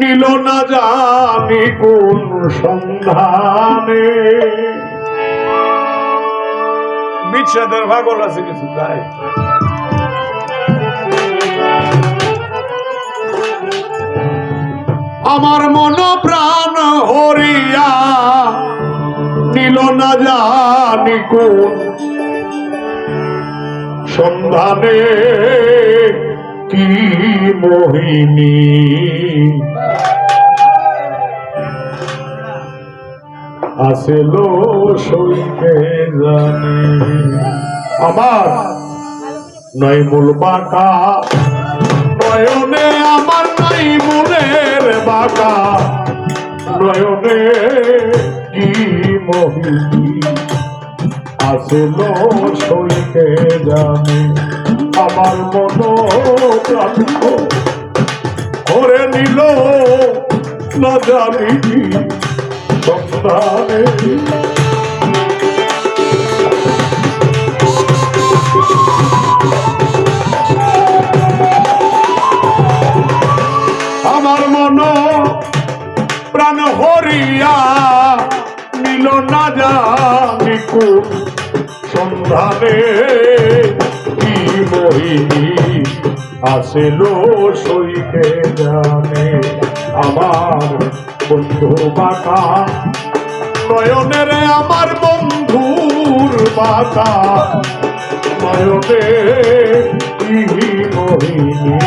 নিল না জানি কোন সন্ধানে। বিচ্ছেদের ভাগল আছে কিছু, তাই। আমার মন প্রাণ হরিয়া নিল না জানি কোন সন্ধানে। কি মোহিনী আসেল সইতে জানে। আমার নয় মূল বাঁকা। নয়নে আমার নাই মনের বাঁকা। নয়নে কি মহিনী আসেল সইতে জানে। আমার মন করে নিল না জানি। আমার মন প্রাণ হরিয়া নিল না জানি সন্ধানে। কি মহিনী আসেল সইকে জানে? আমার বন্ধু বাতা। নয়নের আমার বন্ধুর বাতা। নয়নে ইহি মহিনী।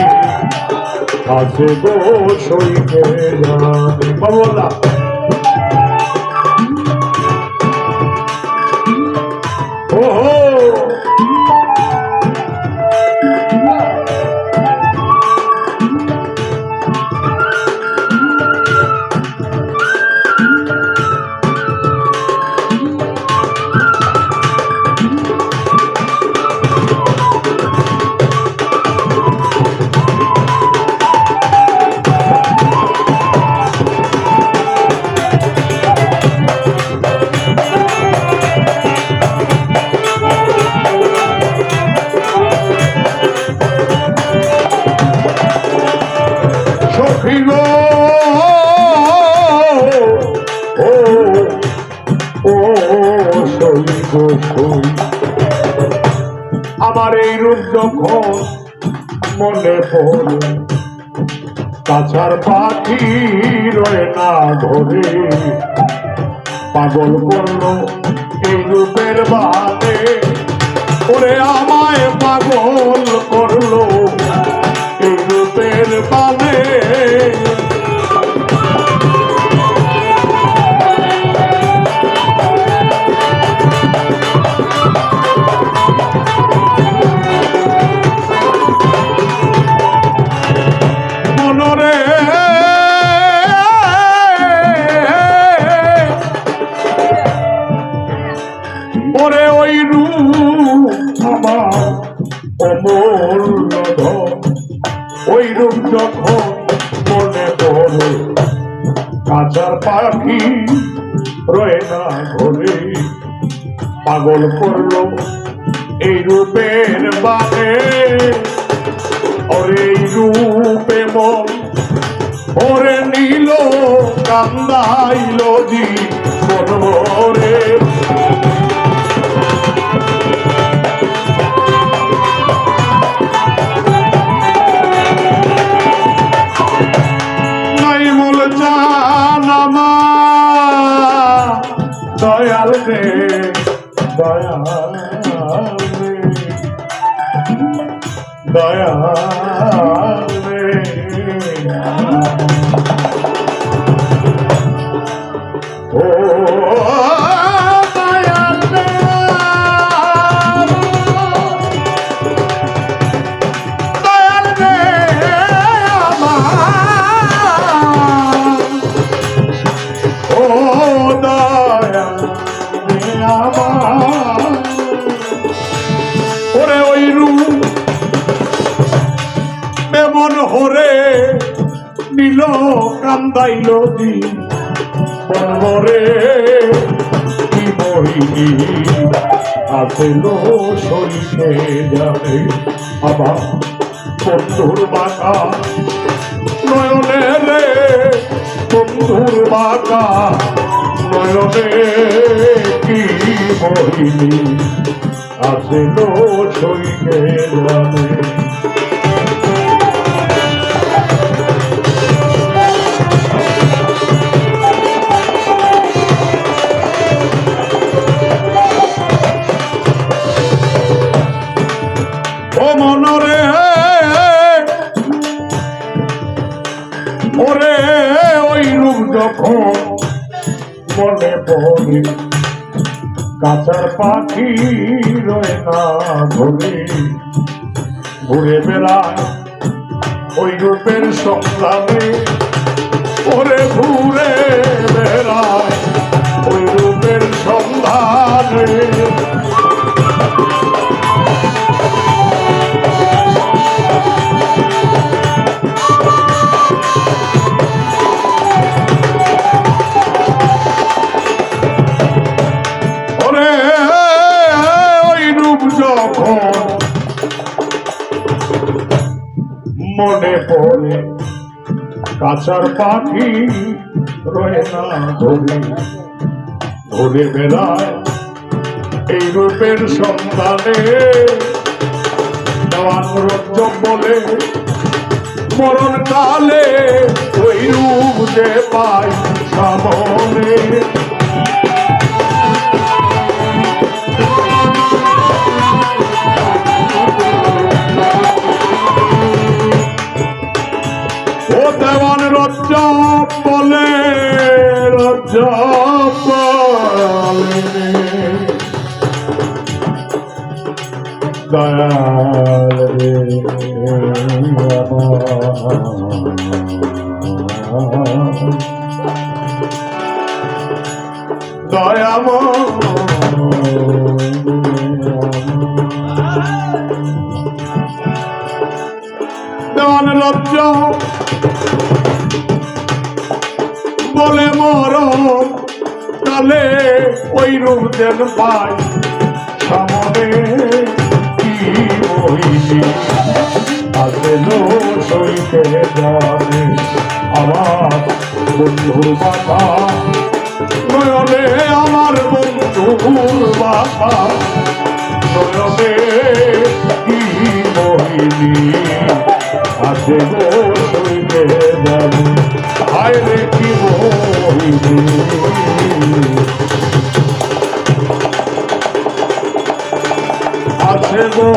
আছে গো সইতে জানি বাবলা সখী ও ও গো সই আমার এই রূপ যখন মনে পড়ে। কাছার পাখি রয়ে না ধরে। পাগল করল এই রূপের বাদে ওরে আমায় পাগল করল এই রূপের বাদে কাঁচার পাখি রয়ে না ঘরে পাগল করল এই রূপের বানে ওরে রূপে মন ওরে নীল, কান্দাইল জি মনরে জানামা দয়াল রে দয়াল রে। দয়াল কান্দাইল দি বনরে কি বহিনী? আসেল সরিষে যাবে আবার বন্ধুর বাঁকা। নয়নে রে, বন্ধুর বাঁকা। নয়নে কি বহিনী? আছে লো সইকে যখন মনে পড়ে কাঁচার পাখি রয়ে না ঘুরে ঘুরে বেড়ায় ওই রূপের সন্ধানে ওরে ঘুরে মনে পড়ে। কাঁচার পাখি রয়ে না ধরে। ধরে বেড়ায় এই রূপের সন্ধানে। বলে মরণ কালে ওই রূপ যে পাই দয়াল রে দয়াম দেওয়ান লজ্জা বলে মরণ কালে ওই রূপ যেন পাই। সামনে কি বইনি আসেল সইতে যাবে আমার বন্ধুর বাধা নয়নে আমার বন্ধুর বাধা নয়নে কি বহিনী? আছে আছে গো।